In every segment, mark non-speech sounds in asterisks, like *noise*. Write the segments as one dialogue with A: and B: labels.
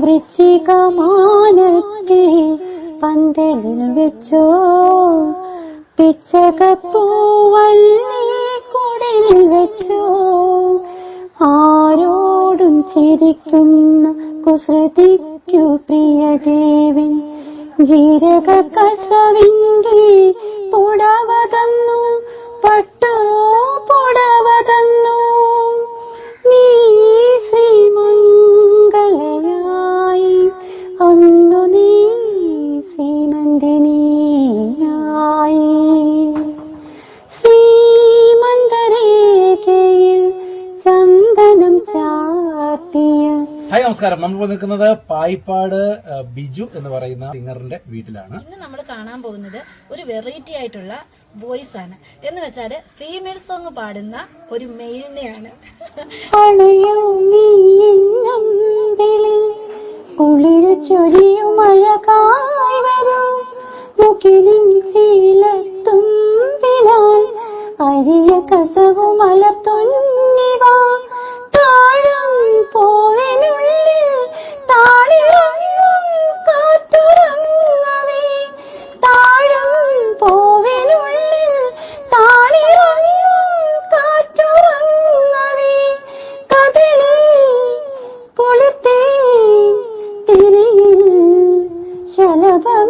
A: വൃശ്ചികമാനത്തെ പന്തലിൽ വെച്ചോ. പിച്ചകപ്പൂവല്ലേ കുടലിൽ വെച്ചോ. ആരോടും ചിരിക്കുന്ന കുസൃതിക്കു പ്രിയദേവൻ ജീരക കസവിന്റെ പുടവ തന്നു
B: നമസ്കാരം. നമ്മൾ നിൽക്കുന്നത് പായിപ്പാട് ബിജു എന്ന് പറയുന്ന സിംഗറിന്റെ വീട്ടിലാണ്.
C: ഇന്ന് നമ്മൾ കാണാൻ പോകുന്നത് ഒരു വെറൈറ്റി ആയിട്ടുള്ള വോയിസ് ആണ്. എന്ന് വെച്ചാൽ ഫീമെയിൽ സോങ് പാടുന്ന ഒരു മെയിലിനെയാണ്
A: കുളിരു ചൊരിയും വരൂ. മുകിലിൻ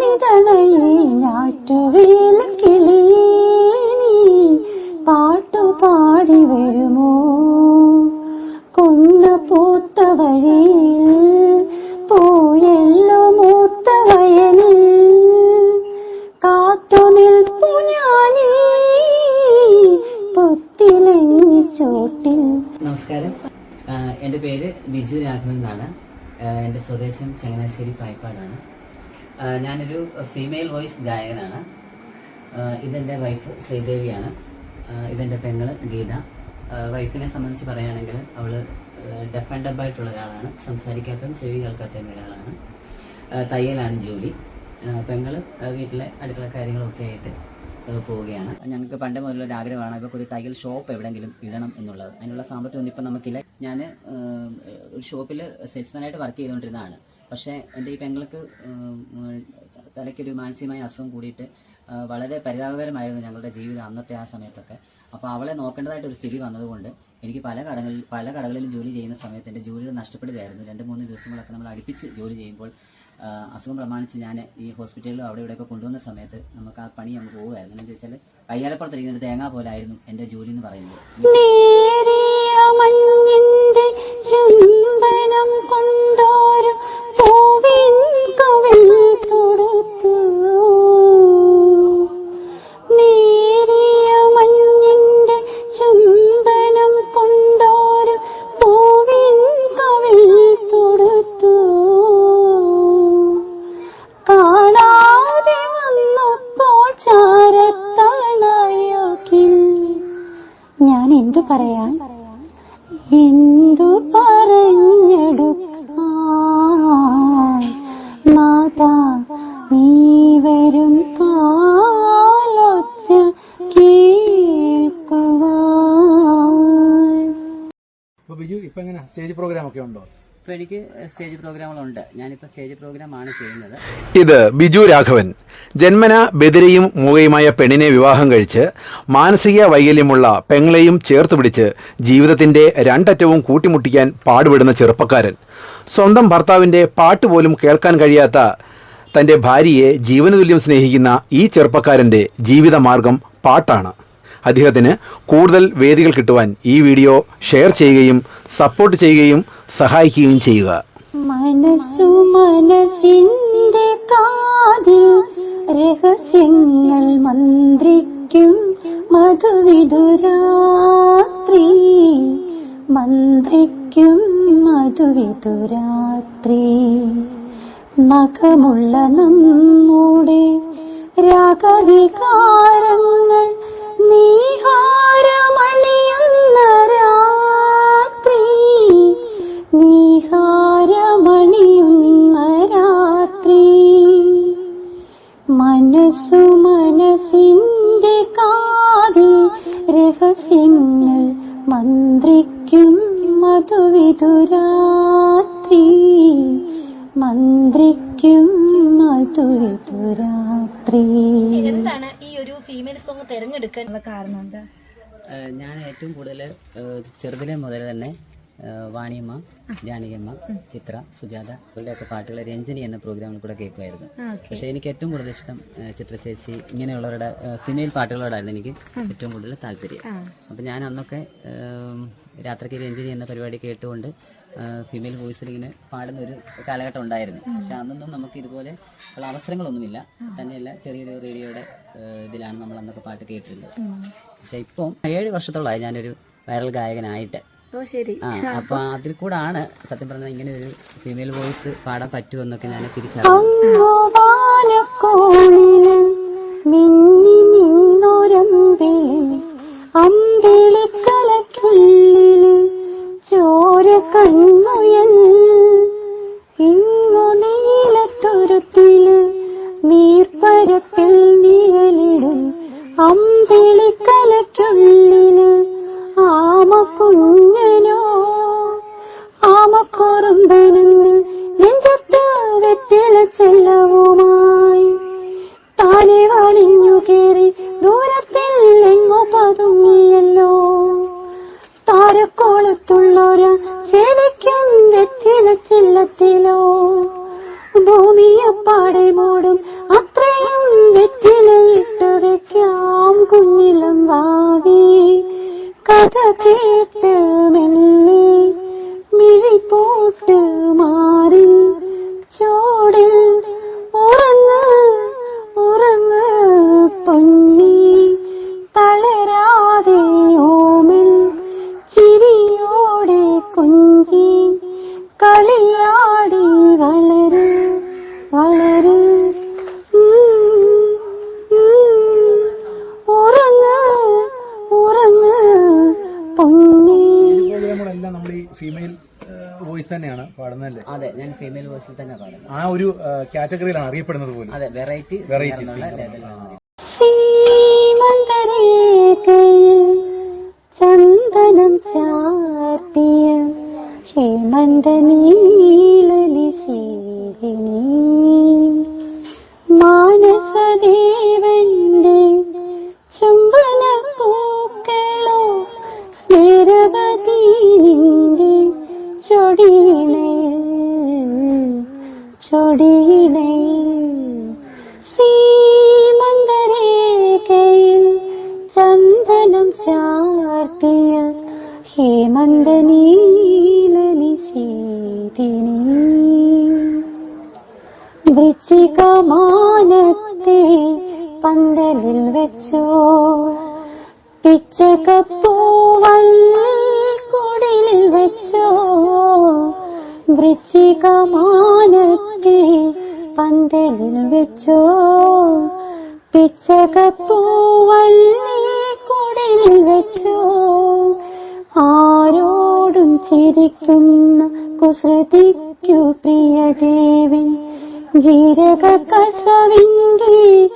A: ശലഭമിതളയിൽ കിളിയേനി പാട്ടു പാട്ടുപാടി വരുമോ? കൊന്ന പൂത്ത വഴിയിൽ പോയല്ലോ മൂത്ത വയലിൽ. കാത്തു നിൽപ്പു ഞാനീ പൊത്തിലെങ്ങി ചോട്ടിൽ.
D: നമസ്കാരം. എന്റെ പേര് ബിജു രാഘവൻ എന്നാണ്. എന്റെ സ്വദേശം ചങ്ങനാശ്ശേരി പായ്പാടാണ്. ഞാനൊരു ഫീമെയിൽ വോയിസ് ഗായകനാണ്. ഇതെന്റെ വൈഫ് ശ്രീദേവിയാണ്. ഇതെന്റെ പെങ്ങൾ ഗീത. വൈഫിനെ സംബന്ധിച്ച് പറയുകയാണെങ്കിൽ അവൾ ഡെഫ് ആയിട്ടുള്ള ഒരാളാണ്. സംസാരിക്കാത്തതും ചെവി കേൾക്കാത്തതും ഒരാളാണ്. തയ്യലാണ് ജോലി. പെങ്ങൾ വീട്ടിലെ അടുക്കള കാര്യങ്ങളൊക്കെ ആയിട്ട് പോവുകയാണ്. ഞങ്ങൾക്ക് പണ്ട് മുതലുള്ള ആഗ്രഹമാണ് ഇപ്പോൾ ഒരു തയ്യൽ ഷോപ്പ് എവിടെയെങ്കിലും ഇടണം എന്നുള്ളത്. അതിനുള്ള സാമ്പത്തികം ഇപ്പം നമുക്കില്ല. ഞാൻ ഒരു ഷോപ്പിൽ സെയിൽസ്മാനായിട്ട് വർക്ക് ചെയ്തുകൊണ്ടിരുന്നതാണ്. പക്ഷേ എന്റെ ഈ പെങ്ങൾക്ക് തലയ്ക്കൊരു മാനസികമായ അസുഖം കൂടിയിട്ട് വളരെ പരിതാപകരമായിരുന്നു ഞങ്ങളുടെ ജീവിതം അന്നത്തെ ആ സമയത്തൊക്കെ. അപ്പോൾ അവളെ നോക്കേണ്ടതായിട്ട് ഒരു സ്ഥിതി വന്നതുകൊണ്ട് എനിക്ക് പല കടകളിൽ പല കടകളിലും ജോലി ചെയ്യുന്ന സമയത്ത് എന്റെ ജോലികൾ നഷ്ടപ്പെടുകയായിരുന്നു. രണ്ട് മൂന്ന് ദിവസങ്ങളൊക്കെ നമ്മൾ അടുപ്പിച്ച് ജോലി ചെയ്യുമ്പോൾ അസുഖം പ്രമാണിച്ച് ഞാൻ ഈ ഹോസ്പിറ്റലിലും അവിടെ ഇവിടെയൊക്കെ കൊണ്ടുവന്ന സമയത്ത് നമുക്ക് ആ പണി നമുക്ക് പോവുമായിരുന്നു എന്ന് വെച്ചാൽ കയ്യാലപ്പുറത്തിരിക്കുന്ന ഒരു തേങ്ങ പോലെ ആയിരുന്നു എന്റെ ജോലി എന്ന് പറയുന്നത്.
A: ചുംബനം കൊണ്ടോരു എന്തു പറയാൻ? എന്തു പറഞ്ഞെടുക്കാൻ? നീ വരും കാലൊച്ച കേൾക്കുവാൻ.
B: ബിജു ഇപ്പൊ എങ്ങനെ? സ്റ്റേജ് പ്രോഗ്രാം ഒക്കെ ഉണ്ടോ?
D: എനിക്ക് സ്റ്റേജ് പ്രോഗ്രാമുകളുണ്ട്. സ്റ്റേജ് ചെയ്യുന്നത്.
E: ഇത് ബിജു രാഘവൻ. ജന്മന ബെതിരയും മൂകയുമായ പെണ്ണിനെ വിവാഹം കഴിച്ച് മാനസിക വൈകല്യമുള്ള പെങ്ങളെയും ചേർത്ത് പിടിച്ച് ജീവിതത്തിന്റെ രണ്ടറ്റവും കൂട്ടിമുട്ടിക്കാൻ പാടുപെടുന്ന ചെറുപ്പക്കാരൻ. സ്വന്തം ഭർത്താവിന്റെ പാട്ട് പോലും കേൾക്കാൻ കഴിയാത്ത തന്റെ ഭാര്യയെ ജീവനതുല്യം സ്നേഹിക്കുന്ന ഈ ചെറുപ്പക്കാരന്റെ ജീവിതമാർഗം പാട്ടാണ്. അദ്ദേഹത്തിന് കൂടുതൽ വേദികൾ കിട്ടുവാൻ ഈ വീഡിയോ ഷെയർ ചെയ്യുകയും സപ്പോർട്ട് ചെയ്യുകയും സഹായിക്കുകയും ചെയ്യുക.
A: മനസ്സു മനസ്സിന്റെ കാതിൽ രഹസ്യങ്ങൾ മന്ത്രിക്കും. മധുവിതുരാത്രി മന്ത്രിക്കും മധുവിതുരാത്രി. നഖമുള്ള നമ്മുടെ രാഗവികാരങ്ങൾ നീഹാരമണിയുന്ന മനസ്സു മനസ്സിന്റെ കാതിൽ രഹസ്യങ്ങൾ മന്ത്രിക്കും മധുവിതുരാത്രി. മന്ത്രിക്കും മധുവിതുരാത്രി.
C: എന്താണ് ഈ ഒരു ഫീമെയിൽ സോങ് തിരഞ്ഞെടുക്കാനുള്ള കാരണം എന്താ?
D: ഞാൻ ഏറ്റവും കൂടുതൽ ചെറുതിലെ മുതൽ തന്നെ വാണിയമ്മ ജാനകിയമ്മ ചിത്ര സുജാത ഇവരുടെയൊക്കെ പാട്ടുകൾ രഞ്ജിനി എന്ന പ്രോഗ്രാമിൽ കൂടെ കേൾക്കുമായിരുന്നു. പക്ഷെ എനിക്ക് ഏറ്റവും കൂടുതൽ ഇഷ്ടം ചിത്രശേഷി ചിത്ര ചേച്ചി ഇങ്ങനെയുള്ളവരുടെ ഫിമെയിൽ പാട്ടുകളോടായിരുന്നു എനിക്ക് ഏറ്റവും കൂടുതൽ താല്പര്യം. അപ്പം ഞാൻ അന്നൊക്കെ രാത്രിക്ക് രഞ്ജിനി എന്ന പരിപാടി കേട്ടുകൊണ്ട് ഫീമെയിൽ വോയിസിൽ ഇങ്ങനെ പാടുന്ന ഒരു കാലഘട്ടം ഉണ്ടായിരുന്നു. പക്ഷെ അന്നൊന്നും നമുക്ക് ഇതുപോലെ ഉള്ള അവസരങ്ങളൊന്നുമില്ല. തന്നെയല്ല ചെറിയൊരു റേഡിയോയുടെ ഇതിലാണ് നമ്മൾ അന്നൊക്കെ പാട്ട് കേട്ടിരുന്നത്. പക്ഷെ ഇപ്പം ഏഴ് വർഷത്തോളമായി ഞാനൊരു വൈറൽ ഗായകനായിട്ട് *laughs* അപ്പൊ അതിൽ കൂടാണ് സത്യം പറഞ്ഞ ഇങ്ങനെ ഒരു ഫീമെയിൽ വോയിസ് പാടാൻ പറ്റുമെന്നൊക്കെ ഞാൻ തിരിച്ചറിഞ്ഞു.
A: ചോര കണ്ണുയൽ ഇങ്ങു നീലത്തുരുത്തിൽ നീർപ്പരപ്പിൽ നിഴലിടും. അമ്പിളിക്കലയ്ക്കുള്ളിൽ ആമ കുഞ്ഞനോ ആമക്കുറുമ്പനെന്ന് നെഞ്ചത്ത് വെറ്റില ചെല്ലവുമായി. താനെ വലിഞ്ഞു കേറി ദൂരത്തിൽ എങ്ങോ പതുങ്ങിയല്ലോ. താരക്കോളത്തുള്ളൊര ചേലയ്ക്കും വെറ്റില ചെല്ലത്തിലോ. ഭൂമിയപ്പാടെ മൂടും അത്രയും വെറ്റിലയിട്ട് വെക്കാം കുഞ്ഞിലും വാവി. കഥ കേട്ട് മെല്ലെ
B: ഫീമെയിൽ വോയിസ് തന്നെയാണ് പാടുന്നതല്ലേ?
D: അതെ ഞാൻ ഫീമെയിൽ വോയിസിൽ തന്നെ പാടുന്നത്
B: ആ ഒരു കാറ്റഗറിയിലാണ് അറിയപ്പെടുന്നത് പോലും.
D: അതെ വെറൈറ്റി
B: Variety
A: ചൊടിയിണയിൽ ചൊടിയിണയിൽ സീമന്തരേഖയിൽ ചന്ദനം ചാർത്തിയ ഹേമന്ത നീലനിശീതിനി വൃശ്ചികമാനത്തെ പന്തലിൽ വെച്ചോ പിച്ചകപ്പൂവല്ല വെച്ചോ? വൃശ്ചികമാനത്തെ പന്തലിൽ വെച്ചോ? പിച്ചകപ്പൂവല്ലേ കുടലിൽ വെച്ചോ? ആരോടും ചിരിക്കുന്ന കുസൃതിക്കു പ്രിയദേവൻ ജീരക കസവിന്റെ